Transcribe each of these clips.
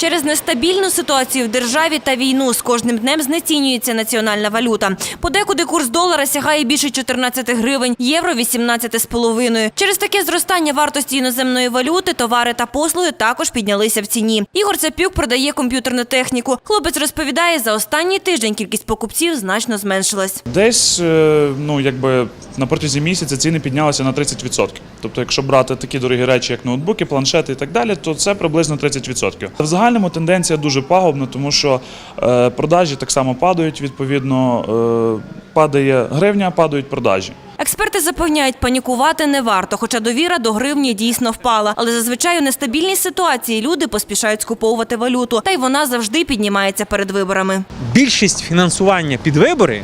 Через нестабільну ситуацію в державі та війну з кожним днем знецінюється національна валюта. Подекуди курс долара сягає більше 14 гривень, євро 18,5. Через таке зростання вартості іноземної валюти, товари та послуги також піднялися в ціні. Ігор Цапюк продає комп'ютерну техніку. Хлопець розповідає, за останній тиждень кількість покупців значно зменшилась. Десь е, ну якби на протязі місяця ціни піднялися на 30%. Тобто, якщо брати такі дорогі речі, як ноутбуки, планшети і так далі, то це приблизно 30%. В загальному тенденція дуже пагубна, тому що е, продажі так само падають. Відповідно, е, падає гривня, падають продажі. Експерти запевняють, панікувати не варто, хоча довіра до гривні дійсно впала. Але зазвичай у нестабільній ситуації люди поспішають скуповувати валюту, та й вона завжди піднімається перед виборами. більшість фінансування під вибори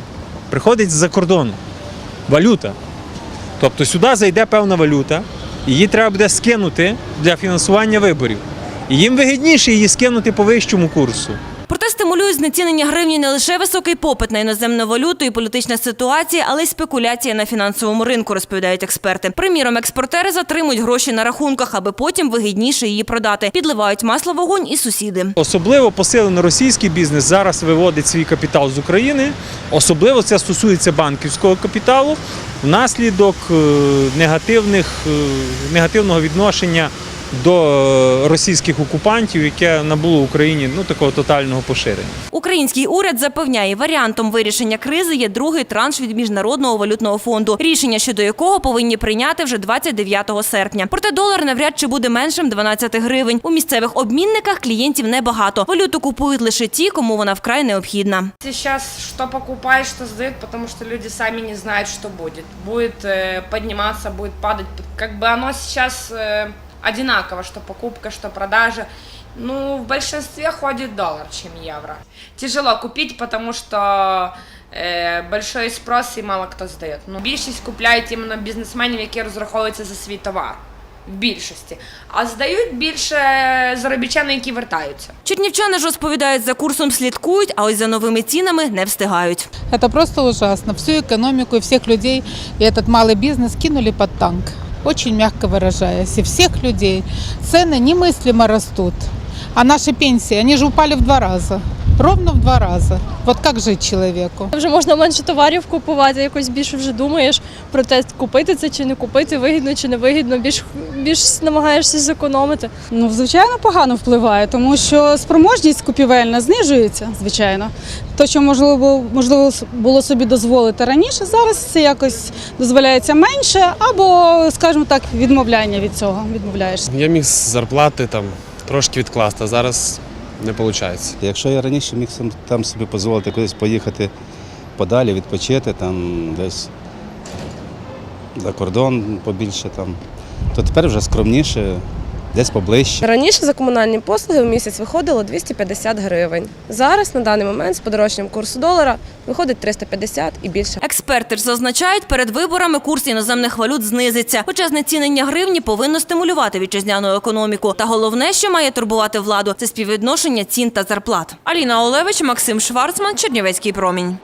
приходить з-за кордону. Валюта. Тобто сюди зайде певна валюта, її треба буде скинути для фінансування виборів. І їм вигідніше її скинути по вищому курсу. Проте стимулюють знецінення гривні не лише високий попит на іноземну валюту і політична ситуація, але й спекуляція на фінансовому ринку, розповідають експерти. Приміром, експортери затримують гроші на рахунках, аби потім вигідніше її продати. Підливають масло вогонь і сусіди. Особливо посилено російський бізнес зараз виводить свій капітал з України. Особливо це стосується банківського капіталу внаслідок е, негативних, е, негативного відношення до е, російських окупантів, яке набуло в Україні ну, такого тотального поширення. Український уряд запевняє, варіантом вирішення кризи є другий транш від міжнародного валютного фонду, рішення щодо якого повинні прийняти вже 29 серпня. Проте долар навряд чи буде меншим 12 гривень. У місцевих обмінниках клієнтів небагато. Валюту купують лише ті, кому вона вкрай необхідна. Сейчас что покупаешь, что сдают, потому что люди сами не знают, что будет. Будет э, подниматься, будет падать. Как бы оно сейчас э, одинаково, что покупка, что продажа. Ну, в большинстве ходит доллар, чем евро. Тяжело купить, потому что э, большой спрос і мало хто здає. Ну, більшість купляють іменно бізнесменів, які розраховуються за свій товар. В більшості. А здають більше заробітчани, які вертаються. Чернівчани ж розповідають, за курсом слідкують, а ось за новими цінами не встигають. Это просто ужасно. Всю экономику и всех людей и этот малый бизнес кинули под танк. Очень мягко выражаясь. И всех людей. Цены немыслимо растут. А наши пенсии, они же упали в два раза. Ровно в два раза. Вот как жить человеку? Вже можна менше товарів купувати, якось більше вже думаєш про те, купити це чи не купити, вигідно чи не вигідно, більш, більш намагаєшся зекономити. Ну, звичайно, погано впливає, тому що спроможність купівельна знижується, звичайно. То, що можливо, можливо було собі дозволити раніше, зараз це якось дозволяється менше, або, скажімо так, відмовляння від цього. Відмовляєшся. Я міг з зарплати там трошки відкласти, а зараз не виходить. Якщо я раніше міг там собі дозволити кудись поїхати подалі, відпочити, там десь за кордон побільше, там, то тепер вже скромніше, десь поближче. Раніше за комунальні послуги в місяць виходило 250 гривень. Зараз на даний момент з подорожчанням курсу долара виходить 350 і більше. Експерти ж зазначають, перед виборами курс іноземних валют знизиться. Хоча знецінення гривні повинно стимулювати вітчизняну економіку. Та головне, що має турбувати владу, це співвідношення цін та зарплат. Аліна Олевич, Максим Шварцман, Чернівецький промінь.